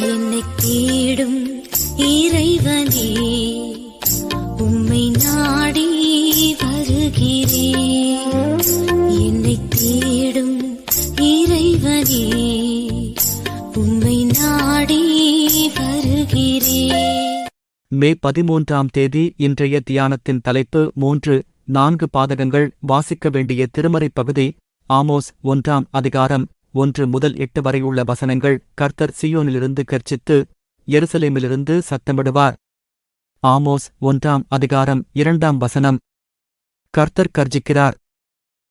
என்னை தேடும் இறைவனே உம்மை நாடி வருகிறேன் என்னை தேடும் இறைவனே உம்மை நாடி வருகிறேன் மே பதிமூன்றாம் தேதி இன்றைய தியானத்தின் தலைப்பு மூன்று நான்கு பாதகங்கள் வாசிக்க வேண்டிய திருமறைப் பகுதி ஆமோஸ் ஒன்றாம் அதிகாரம். ஒன்று முதல் எட்டு வரை உள்ள வசனங்கள் கர்த்தர் சியோனிலிருந்து கர்ச்சித்து எருசலேமிலிருந்து சத்தமிடுவார். ஆமோஸ் ஒன்றாம் அதிகாரம் இரண்டாம் வசனம். கர்த்தர் கர்ஜிக்கிறார்.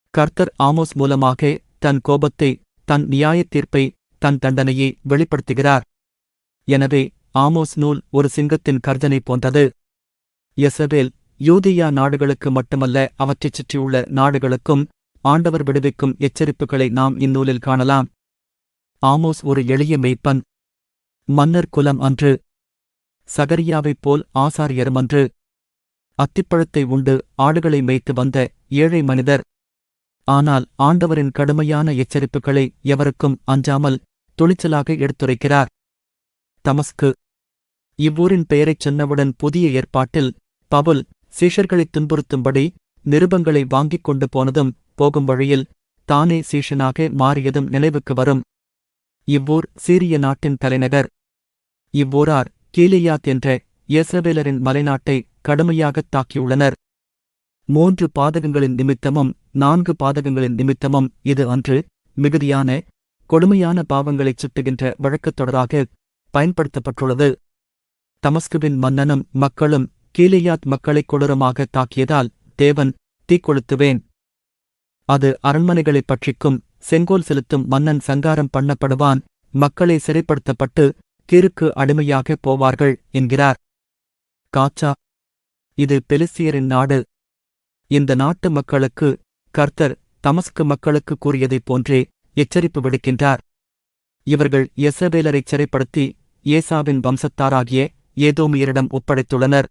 கர்த்தர் ஆமோஸ் மூலமாக தன் கோபத்தை தன் நியாயத் தீர்ப்பை தன் தண்டனையை வெளிப்படுத்துகிறார். எனவே ஆமோஸ் நூல் ஒரு சிங்கத்தின் கர்ஜனை போன்றது. யெசபேல் யூதியா நாடுகளுக்கு மட்டுமல்ல அவற்றைச் சுற்றியுள்ள நாடுகளுக்கும் ஆண்டவர் விடுவிக்கும் எச்சரிப்புகளை நாம் இந்நூலில் காணலாம். ஆமோஸ் ஒரு எளிய மெய்ப்பன். மன்னர் குலம் அன்று. சகரியாவைப் போல் ஆசாரியரும் அன்று. அத்திப்பழத்தை உண்டு ஆடுகளை மேய்த்து வந்த ஏழை மனிதர். ஆனால் ஆண்டவரின் கடுமையான எச்சரிப்புகளை எவருக்கும் அஞ்சாமல் துணிச்சலாக எடுத்துரைக்கிறார். தமஸ்கு. இவ்வூரின் பெயரைச் சொன்னவுடன் புதிய ஏற்பாட்டில் பவுல் சீஷர்களைத் துன்புறுத்தும்படி நிருபங்களை வாங்கிக் கொண்டு போனதும் போகும் வழியில் தானே சீஷனாக மாறியதும் நினைவுக்கு வரும். இவ்வூர் சீரிய நாட்டின் தலைநகர். இவ்வூரார் கீலியாத் என்ற இயேசபேலரின் மலைநாட்டை கடுமையாகத் தாக்கியுள்ளனர். மூன்று பாதகங்களின் நிமித்தமும் நான்கு பாதகங்களின் நிமித்தமும் இது அன்று மிகுதியான கொடுமையான பாவங்களைச் சுட்டுகின்ற வழக்குத் தொடராக பயன்படுத்தப்பட்டுள்ளது. தமஸ்குவின் மன்னனும் மக்களும் கீலியாத் மக்களைக் கொடூரமாக தாக்கியதால் தேவன் தீக்கொளுத்துவேன். அது அரண்மனைகளைப் பட்சிக்கும் செங்கோல் செலுத்தும் மன்னன் சங்காரம் பண்ணப்படுவான் மக்களே சிறைப்படுத்தப்பட்டு கீருக்கு அடிமையாகப் போவார்கள் என்கிறார். காச்சா இது பெலிசியரின் நாடு. இந்த நாட்டு மக்களுக்கு கர்த்தர் தமஸ்கு மக்களுக்கு கூறியதைப் போன்றே எச்சரிப்பு விடுக்கின்றார். இவர்கள் எசபேலரைச் சிறைப்படுத்தி ஏசாவின் வம்சத்தாராகிய ஏதோமியரிடம் ஒப்படைத்துள்ளனர்.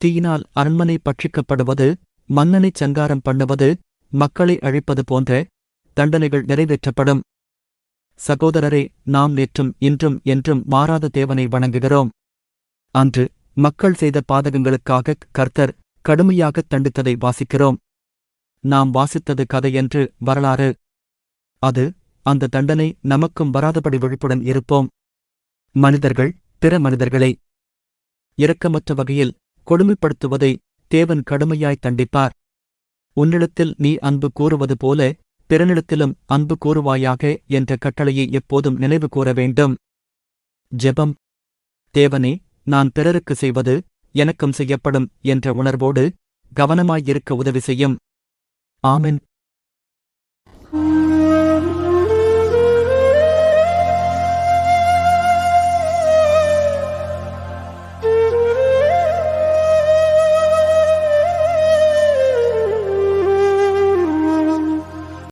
தீயினால் அரண்மனை பட்சிக்கப்படுவது மன்னனைச் சங்காரம் பண்ணுவது மக்களை அழிப்பது போன்ற தண்டனைகள் நிறைவேற்றப்படும். சகோதரரே நாம் நேற்றும் இன்றும் என்றும் மாறாத தேவனை வணங்குகிறோம். அன்று மக்கள் செய்த பாதகங்களுக்காக கர்த்தர் கடுமையாகத் தண்டித்ததை வாசிக்கிறோம். நாம் வாசித்தது கதை என்று வரலாறு. அது அந்த தண்டனை நமக்கும் வராதபடி விழிப்புடன் இருப்போம். மனிதர்கள் பிற மனிதர்களை இரக்கமற்ற வகையில் கொடுமைப்படுத்துவதை தேவன் கடுமையாய் தண்டிப்பார். உன்னிடத்தில் நீ அன்பு கூறுவது போல பிறனிடத்திலும் அன்பு கூறுவாயாக என்ற கட்டளையை எப்போதும் நினைவு கூற வேண்டும். ஜெபம். தேவனே நான் பிறருக்கு செய்வது எனக்கும் செய்யப்படும் என்ற உணர்வோடு கவனமாயிருக்க உதவி செய்யும். ஆமென்.